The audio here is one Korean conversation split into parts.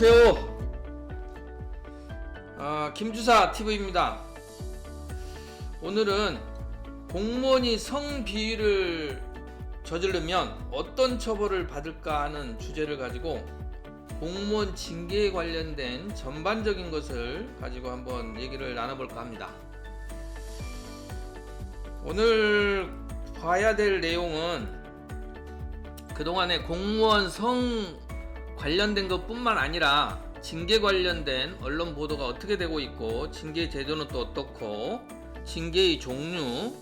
안녕하세요. 아, 김주사 TV입니다. 오늘은 공무원이 성비위를 저지르면 어떤 처벌을 받을까 하는 주제를 가지고 공무원 징계에 관련된 전반적인 것을 가지고 한번 얘기를 나눠볼까 합니다. 오늘 봐야 될 내용은 그동안에 공무원 성 관련된 것뿐만 아니라 징계 관련된 언론 보도가 어떻게 되고 있고 징계 제도는 또 어떻고 징계의 종류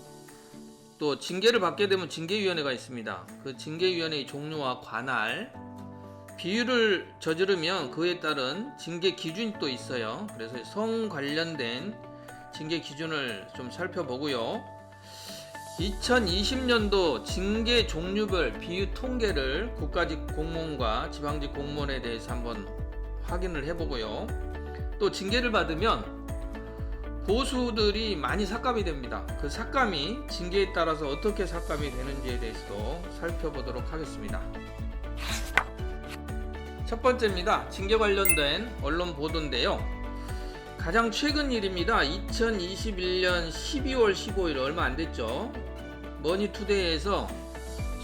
또 징계를 받게 되면 징계위원회가 있습니다. 그 징계위원회의 종류와 관할 비율을 저지르면 그에 따른 징계 기준이 또 있어요. 그래서 성 관련된 징계 기준을 좀 살펴보고요. 2020년도 징계 종류별 비유 통계를 국가직 공무원과 지방직 공무원에 대해서 한번 확인을 해보고요. 또 징계를 받으면 보수들이 많이 삭감이 됩니다. 그 삭감이 징계에 따라서 어떻게 삭감이 되는지에 대해서도 살펴보도록 하겠습니다. 첫 번째입니다. 징계 관련된 언론 보도인데요. 가장 최근 일입니다. 2021년 12월 15일 얼마 안 됐죠. 머니투데이에서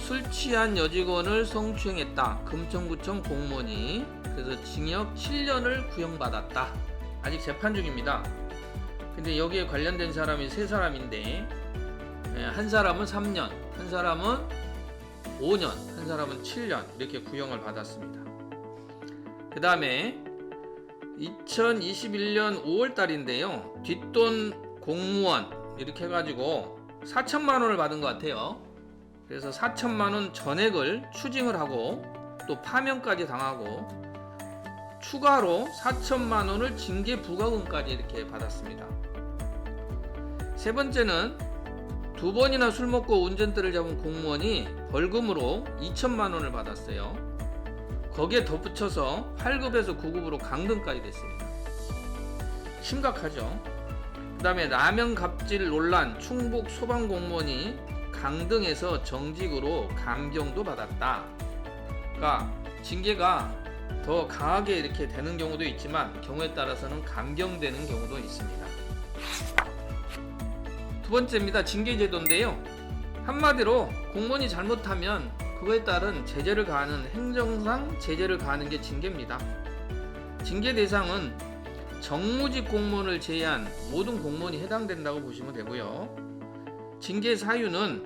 술 취한 여직원을 성추행했다. 금천구청 공무원이 그래서 징역 7년을 구형받았다. 아직 재판 중입니다. 근데 여기에 관련된 사람이 세 사람인데 예, 한 사람은 3년, 한 사람은 5년, 한 사람은 7년 이렇게 구형을 받았습니다. 그 다음에 2021년 5월 달인데요. 뒷돈 공무원 이렇게 해가지고 4천만 원을 받은 것 같아요. 그래서 4천만 원 전액을 추징을 하고 또 파면까지 당하고 추가로 4천만 원을 징계 부과금까지 이렇게 받았습니다. 세 번째는 두 번이나 술 먹고 운전대를 잡은 공무원이 벌금으로 2천만 원을 받았어요. 거기에 덧붙여서 8급에서 9급으로 강등까지 됐습니다. 심각하죠. 그 다음에 라면 갑질 논란 충북 소방 공무원이 강등에서 정직으로 감경도 받았다. 그러니까 징계가 더 강하게 이렇게 되는 경우도 있지만 경우에 따라서는 감경되는 경우도 있습니다. 두 번째입니다. 징계 제도인데요. 한마디로 공무원이 잘못하면 그거에 따른 제재를 가하는 행정상 제재를 가하는 게 징계입니다. 징계 대상은 정무직 공무원을 제외한 모든 공무원이 해당된다고 보시면 되고요. 징계 사유는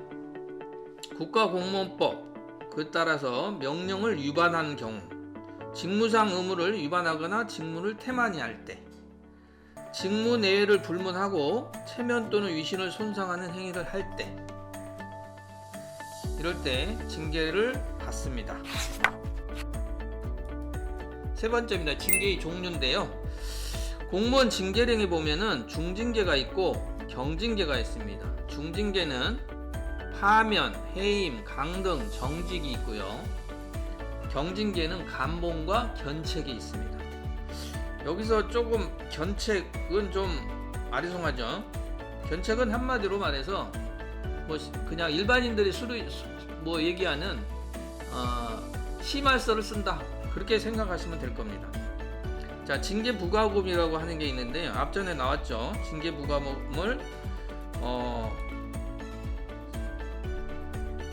국가공무원법 그 따라서 명령을 위반한 경우, 직무상 의무를 위반하거나 직무를 태만히 할 때, 직무 내외를 불문하고 체면 또는 위신을 손상하는 행위를 할 때, 이럴 때 징계를 받습니다. 세 번째입니다. 징계의 종류인데요. 공무원 징계령에 보면은 중징계가 있고 경징계가 있습니다. 중징계는 파면, 해임, 강등, 정직이 있고요. 경징계는 감봉과 견책이 있습니다. 여기서 조금 견책은 좀 아리송하죠. 견책은 한마디로 말해서 뭐 그냥 일반인들이 수를 뭐 얘기하는 어, 심할서를 쓴다 그렇게 생각하시면 될 겁니다. 자 징계 부과금이라고 하는 게 있는데요. 앞전에 나왔죠. 징계 부과금을 어,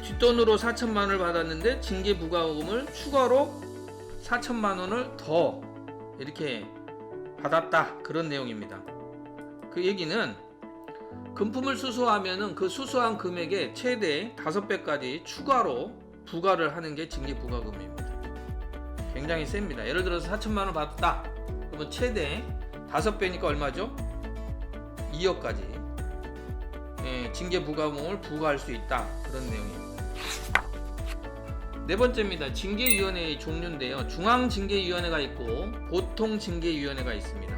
뒷돈으로 4천만 원을 받았는데 징계 부과금을 추가로 4천만 원을 더 이렇게 받았다 그런 내용입니다. 그 얘기는 금품을 수수하면은 그 수수한 금액의 최대 5배까지 추가로 부과를 하는 게 징계 부과금입니다. 굉장히 셉니다. 예를 들어서 4천만 원 받았다. 그러면 최대 5배니까 얼마죠? 2억까지 예, 징계 부과금을 부과할 수 있다. 그런 내용입니다. 네 번째입니다. 징계위원회의 종류인데요. 중앙징계위원회가 있고 보통징계위원회가 있습니다.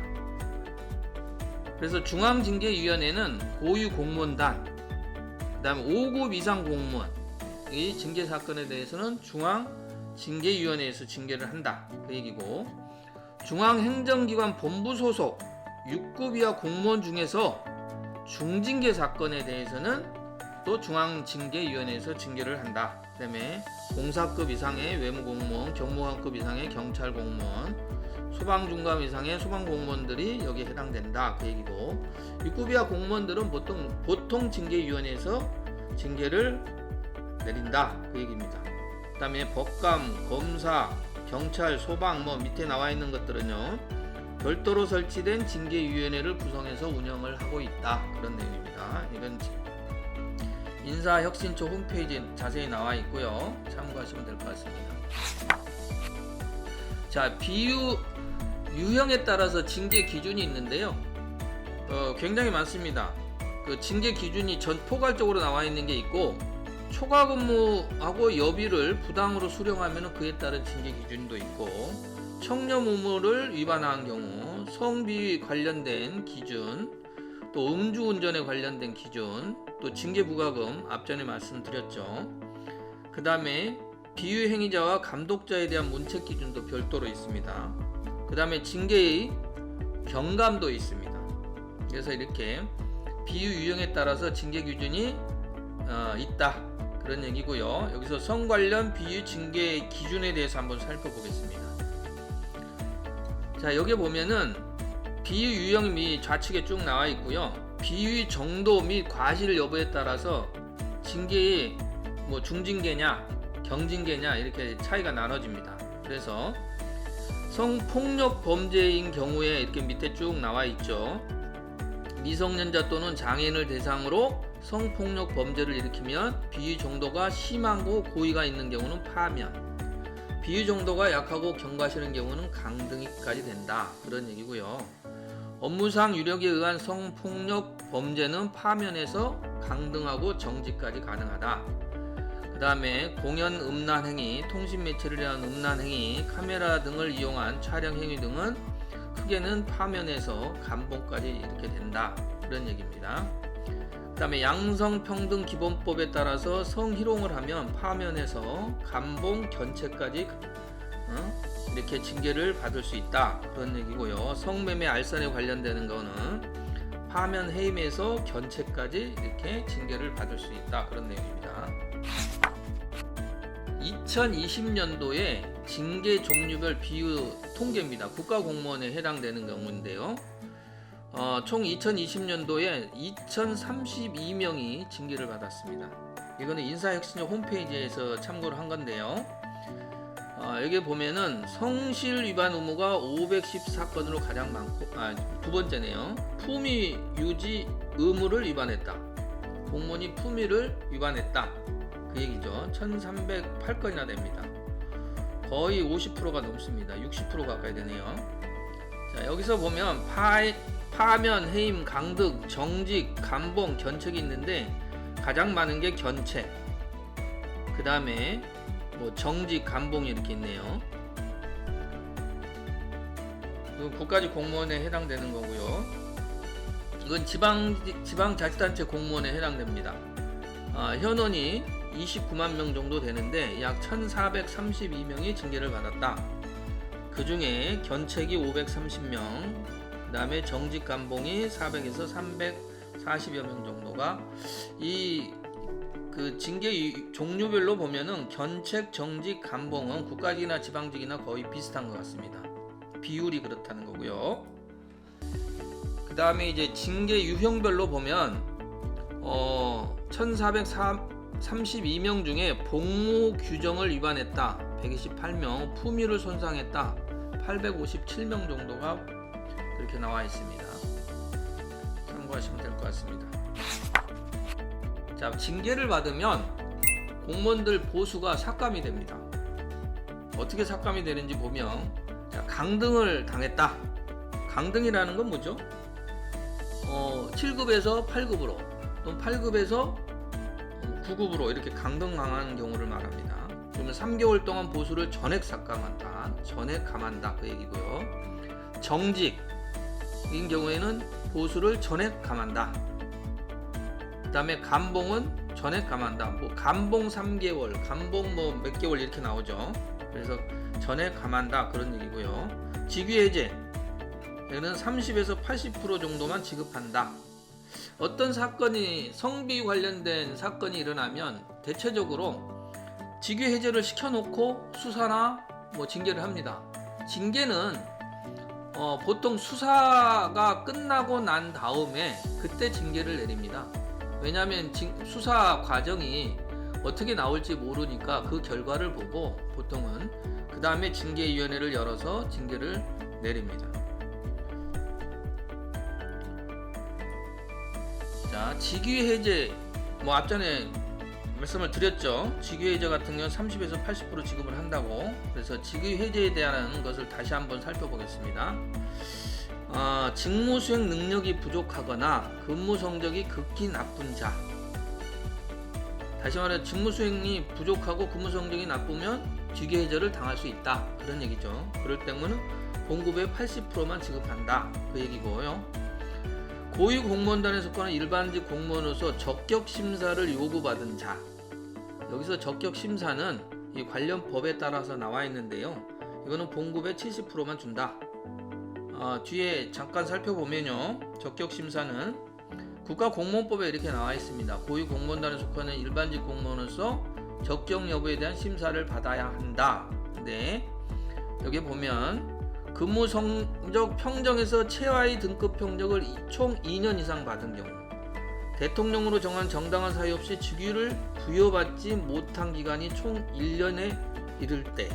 그래서 중앙징계위원회는 고유 공무원단, 그 다음에 5급 이상 공무원, 이 징계 사건에 대해서는 중앙징계위원회에서 징계를 한다. 그 얘기고, 중앙행정기관 본부 소속 6급 이하 공무원 중에서 중징계 사건에 대해서는 또 중앙징계위원회에서 징계를 한다. 그 다음에 공사급 이상의 외무공무원, 경무관급 이상의 경찰공무원, 소방 중감 이상의 소방 공무원들이 여기에 해당된다 그 얘기고 입구비하 공무원들은 보통 보통 징계위원회에서 징계를 내린다 그 얘기입니다. 그다음에 법감, 검사, 경찰, 소방 뭐 밑에 나와 있는 것들은요 별도로 설치된 징계위원회를 구성해서 운영을 하고 있다 그런 내용입니다. 이건 인사혁신처 홈페이지에 자세히 나와 있고요. 참고하시면 될 것 같습니다. 자 비유 유형에 따라서 징계 기준이 있는데요. 어, 굉장히 많습니다. 그 징계 기준이 전 포괄적으로 나와 있는 게 있고 초과 근무하고 여비를 부당으로 수령하면 그에 따른 징계 기준도 있고 청렴 의무를 위반한 경우 성비 관련된 기준 또 음주운전에 관련된 기준 또 징계 부과금 앞전에 말씀드렸죠. 그 다음에 비유 행위자와 감독자에 대한 문책 기준도 별도로 있습니다. 그 다음에 징계의 경감도 있습니다. 그래서 이렇게 비유 유형에 따라서 징계 기준이 어, 있다 그런 얘기고요. 여기서 성 관련 비유 징계 기준에 대해서 한번 살펴보겠습니다. 자 여기 보면은 비유 유형 및 좌측에 쭉 나와 있고요. 비유 정도 및 과실 여부에 따라서 징계의 뭐 중징계냐 경징계냐 이렇게 차이가 나눠집니다. 그래서 성폭력 범죄인 경우에 이렇게 밑에 쭉 나와 있죠. 미성년자 또는 장애인을 대상으로 성폭력 범죄를 일으키면 비유 정도가 심하고 고의가 있는 경우는 파면, 비유 정도가 약하고 경과실인 경우는 강등까지 된다. 그런 얘기고요. 업무상 유력에 의한 성폭력 범죄는 파면에서 강등하고 정지까지 가능하다. 그 다음에 공연 음란 행위, 통신 매체를 위한 음란 행위, 카메라 등을 이용한 촬영 행위 등은 크게는 파면에서 감봉까지 이렇게 된다. 그런 얘기입니다. 그 다음에 양성평등기본법에 따라서 성희롱을 하면 파면에서 감봉, 견책까지 어? 이렇게 징계를 받을 수 있다. 그런 얘기고요. 성매매 알선에 관련되는 거는 파면 해임에서 견책까지 이렇게 징계를 받을 수 있다. 그런 내용입니다. 2020년도에 징계 종류별 비유 통계입니다. 국가공무원에 해당되는 경우인데요. 어, 총 2020년도에 2032명이 징계를 받았습니다. 이거는 인사혁신처 홈페이지에서 참고를 한 건데요. 어, 여기 보면은 성실 위반 의무가 514건으로 가장 많고, 아, 두 번째네요. 품위 유지 의무를 위반했다. 공무원이 품위를 위반했다. 그 얘기죠. 1308건이나 됩니다. 거의 50%가 넘습니다. 60% 가까이 되네요. 자, 여기서 보면 파, 파면, 해임, 강득, 정직, 감봉, 견책이 있는데 가장 많은 게 견책. 그 다음에 뭐 정직, 감봉이 이렇게 있네요. 국가직 공무원에 해당되는 거고요. 이건 지방 지방 자치단체 공무원에 해당됩니다. 아, 현원이 29만 명 정도 되는데 약 1,432명이 징계를 받았다. 그 중에 견책이 530명, 그 다음에 정직 감봉이 400에서 340여 명 정도가 이 그 징계 유- 종류별로 보면은 견책, 정직, 감봉은 국가직이나 지방직이나 거의 비슷한 것 같습니다. 비율이 그렇다는 거고요. 그 다음에 이제 징계 유형별로 보면 어 1432명 중에 복무 규정을 위반했다. 128명 품위를 손상했다. 857명 정도가 그렇게 나와 있습니다. 참고하시면 될 것 같습니다. 자 징계를 받으면 공무원들 보수가 삭감이 됩니다. 어떻게 삭감이 되는지 보면 자, 강등을 당했다. 강등이라는 건 뭐죠? 어, 7급에서 8급으로 또는 8급에서 9급으로 이렇게 강등당하는 경우를 말합니다. 그러면 3개월 동안 보수를 전액 삭감한다. 전액 감한다. 그 얘기고요. 정직인 경우에는 보수를 전액 감한다. 그 다음에 감봉은 전액 감한다. 뭐 감봉 3개월, 감봉 뭐 몇 개월 이렇게 나오죠. 그래서 전액 감한다. 그런 얘기고요. 직위해제. 얘는 30에서 80% 정도만 지급한다. 어떤 사건이 성비 관련된 사건이 일어나면 대체적으로 직위 해제를 시켜놓고 수사나 뭐 징계를 합니다. 징계는 어, 보통 수사가 끝나고 난 다음에 그때 징계를 내립니다. 왜냐하면 징- 수사 과정이 어떻게 나올지 모르니까 그 결과를 보고 보통은 그 다음에 징계위원회를 열어서 징계를 내립니다. 자, 직위 해제 뭐 앞전에 말씀을 드렸죠. 직위 해제 같은 경우 30에서 80% 지급을 한다고. 그래서 직위 해제에 대한 것을 다시 한번 살펴보겠습니다. 아, 직무 수행 능력이 부족하거나 근무 성적이 극히 나쁜 자. 다시 말해 직무 수행이 부족하고 근무 성적이 나쁘면 직위 해제를 당할 수 있다. 그런 얘기죠. 그럴 때는 봉급의 80%만 지급한다. 그 얘기고요. 고위 공무원단에 속하는 일반직 공무원으로서 적격 심사를 요구받은 자. 여기서 적격 심사는 이 관련 법에 따라서 나와 있는데요. 이거는 봉급의 70%만 준다. 아, 뒤에 잠깐 살펴보면요. 적격 심사는 국가 공무원법에 이렇게 나와 있습니다. 고위 공무원단에 속하는 일반직 공무원으로서 적격 여부에 대한 심사를 받아야 한다. 근데 여기 보면 근무 성적 평정에서 최하위 등급 평정을 이- 총 2년 이상 받은 경우 대통령으로 정한 정당한 사유 없이 직위를 부여받지 못한 기간이 총 1년에 이를 때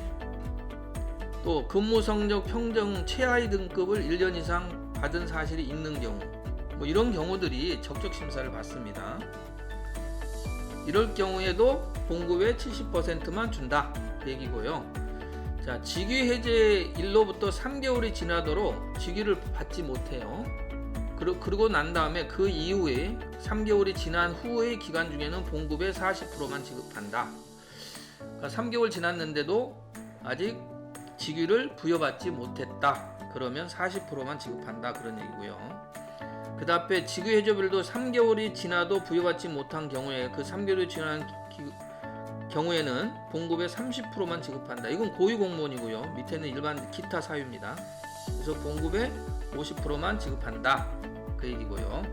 또 근무 성적 평정 최하위 등급을 1년 이상 받은 사실이 있는 경우 뭐 이런 경우들이 적격 심사를 받습니다. 이럴 경우에도 봉급의 70%만 준다 그 얘기고요. 자, 직위 해제 일로부터 3개월이 지나도록 직위를 받지 못해요. 그러고 난 다음에 그 이후에 3개월이 지난 후의 기간 중에는 봉급의 40%만 지급한다. 그러니까 3개월 지났는데도 아직 직위를 부여받지 못했다. 그러면 40%만 지급한다. 그런 얘기고요. 그 다음에 직위 해제별도 3개월이 지나도 부여받지 못한 경우에 그 3개월이 지난 기, 경우에는 봉급의 30%만 지급한다. 이건 고위 공무원이고요. 밑에는 일반 기타 사유입니다. 그래서 봉급의 50%만 지급한다. 그 얘기고요.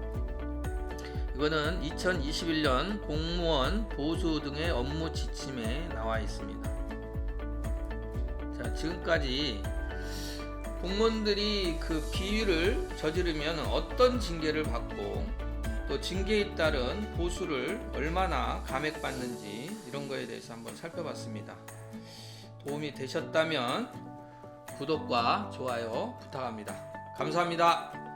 이거는 2021년 공무원 보수 등의 업무 지침에 나와 있습니다. 자, 지금까지 공무원들이 그 비위를 저지르면 어떤 징계를 받고 또 징계에 따른 보수를 얼마나 감액받는지 이런 거에 대해서 한번 살펴봤습니다. 도움이 되셨다면 구독과 좋아요 부탁합니다. 감사합니다.